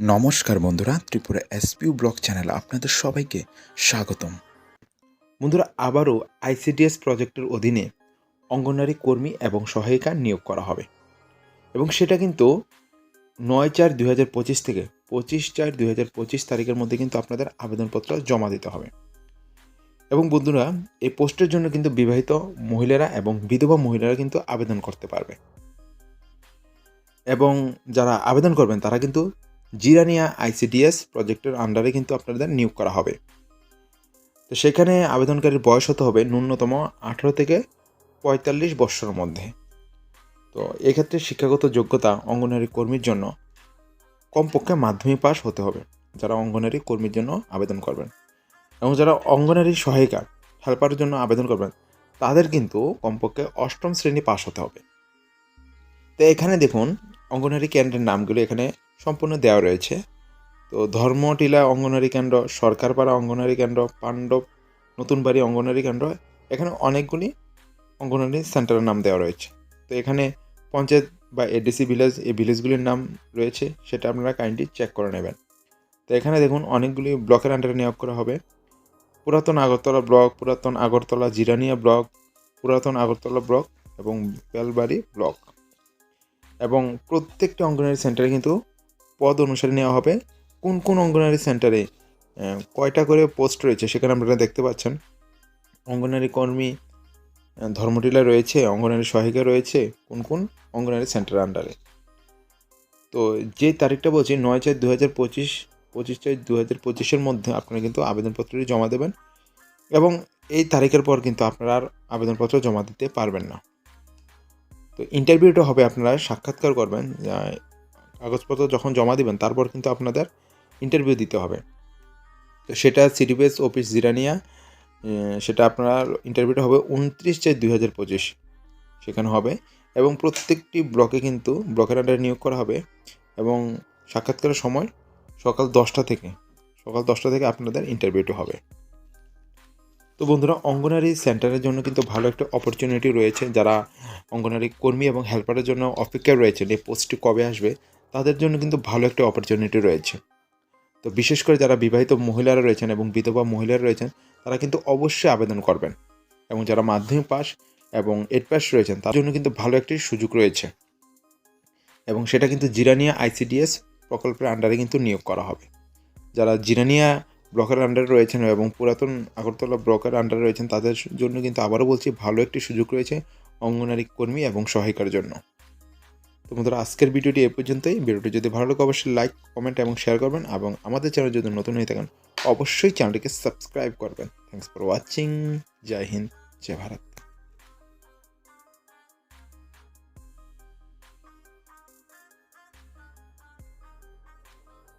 নমস্কার বন্ধুরা, Tripura এসপিউ blog channel আপনাদের সবাইকে স্বাগতম। বন্ধুরা, আবারও আইসিডিএস প্রজেক্টের অধীনে অঙ্গনওয়াড়ি কর্মী এবং সহায়িকা নিয়োগ করা হবে। এবং সেটা কিন্তু নয় চার দুই হাজার পঁচিশ থেকে পঁচিশ চার দুই হাজার পঁচিশ তারিখের মধ্যে কিন্তু আপনাদের আবেদনপত্র জমা দিতে হবে। এবং বন্ধুরা, এই পোস্টের জন্য কিন্তু বিবাহিত মহিলারা এবং বিধবা মহিলারা কিন্তু আবেদন করতে পারবে। এবং যারা আবেদন করবেন, তারা কিন্তু জিরানিয়া আইসিডিএস প্রজেক্টের আন্ডারে কিন্তু আপনাদের নিয়োগ করা হবে। তো সেখানে আবেদনকারীর বয়স হতে হবে ন্যূনতম আঠারো থেকে পঁয়তাল্লিশ বৎসরের মধ্যে। তো এক্ষেত্রে শিক্ষাগত যোগ্যতা অঙ্গনারী কর্মীর জন্য কমপক্ষে মাধ্যমিক পাস হতে হবে, যারা অঙ্গনারী কর্মীর জন্য আবেদন করবেন। এবং যারা অঙ্গনারী সহায়িকা হেল্পারের জন্য আবেদন করবেন, তাদের কিন্তু কমপক্ষে অষ্টম শ্রেণি পাস হতে হবে। তো এখানে দেখুন অঙ্গনারী কেন্দ্রের নামগুলো এখানে সম্পূর্ণ দেওয়া রয়েছে। তো ধর্মটিলা অঙ্গনারী কেন্দ্র, সরকারপাড়া অঙ্গনারী কেন্দ্র, পাণ্ডব নতুন বাড়ি অঙ্গনারী কেন্দ্র, এখানে অনেকগুলি অঙ্গনারী সেন্টারের নাম দেওয়া রয়েছে। তো এখানে পঞ্চায়েত বা এডিসি ভিলেজ এই ভিলেজগুলির নাম রয়েছে, সেটা আপনারা কাইন্ডলি চেক করে নেবেন। তো এখানে দেখুন, অনেকগুলি ব্লকের আন্ডারে নিয়োগ করা হবে। পুরাতন আগরতলা ব্লক, পুরাতন আগরতলা জিরানিয়া ব্লক, পুরাতন আগরতলা ব্লক এবং বেলবাড়ি ব্লক। এবং প্রত্যেকটা অঙ্গনারী সেন্টারে কিন্তু পদ অনুসারে নেওয়া হবে। কোন কোন অঙ্গনারী সেন্টারে কয়টা করে পোস্ট রয়েছে সেখানে আপনারা দেখতে পাচ্ছেন। অঙ্গনারী কর্মী ধর্মটিলা রয়েছে, অঙ্গনারী সহায়িকা রয়েছে, কোন কোন অঙ্গনারী সেন্টারের আন্ডারে। তো যে তারিখটা বলছি, নয় চার দু হাজার পঁচিশ পঁচিশ চার দু হাজার পঁচিশের মধ্যে আপনারা কিন্তু আবেদনপত্রটি জমা দেবেন এবং এই তারিখের পর কিন্তু আপনারা আর আবেদনপত্র জমা দিতে পারবেন না। তো ইন্টারভিউটা হবে আপনারা সাক্ষাৎকার করবেন কাগজপত্র যখন জমা দিবেন, তারপর কিন্তু আপনাদের ইন্টারভিউ দিতে হবে। তো সেটা সিডিপিএস অফিস জিরানিয়া সেটা আপনার ইন্টারভিউটা হবে উনত্রিশ চার দুই হাজার পঁচিশ। সেখানে হবে এবং প্রত্যেকটি ব্লকে কিন্তু ব্লকের আন্ডারে নিয়োগ করা হবে এবং সাক্ষাৎকারের সময় সকাল দশটা থেকে, সকাল দশটা থেকে আপনাদের ইন্টারভিউটা হবে। তো বন্ধুরা, অঙ্গনারী সেন্টারের জন্য কিন্তু ভালো একটা অপরচুনিটি রয়েছে। যারা অঙ্গনারী কর্মী এবং হেল্পারের জন্য অপেক্ষায় রয়েছেন, এই পোস্টটি কবে আসবে তাদের জন্য কিন্তু ভালো একটা অপরচুনিটি রয়েছে। তো বিশেষ করে যারা বিবাহিত মহিলারা রয়েছেন এবং বিধবা মহিলারা রয়েছেন, তারা কিন্তু অবশ্যই আবেদন করবেন। এবং যারা মাধ্যমিক পাস এবং এড পাস রয়েছেন তার জন্য কিন্তু ভালো একটি সুযোগ রয়েছে। এবং সেটা কিন্তু জিরানিয়া আইসিডিএস প্রকল্পের আন্ডারে কিন্তু নিয়োগ করা হবে। যারা জিরানিয়া ব্লকের আন্ডারে রয়েছেন এবং পুরাতন আগরতলা ব্লকের আন্ডারে রয়েছেন, তাদের জন্য কিন্তু আবারও বলছি, ভালো একটি সুযোগ রয়েছে অঙ্গনারী কর্মী এবং সহায়িকার জন্য। তো বন্ধুরা, আজকের ভিডিওটি এ পর্যন্তই। ভিডিওটি যদি ভালো লাগে, অবশ্যই লাইক কমেন্ট এবং শেয়ার করবেন এবং আমাদের চ্যানেল যদি নতুন হয়ে থাকেন, অবশ্যই চ্যানেলটিকে সাবস্ক্রাইব করবেন। থ্যাংকস ফর ওয়াচিং জয় হিন্দ, জয় ভারত।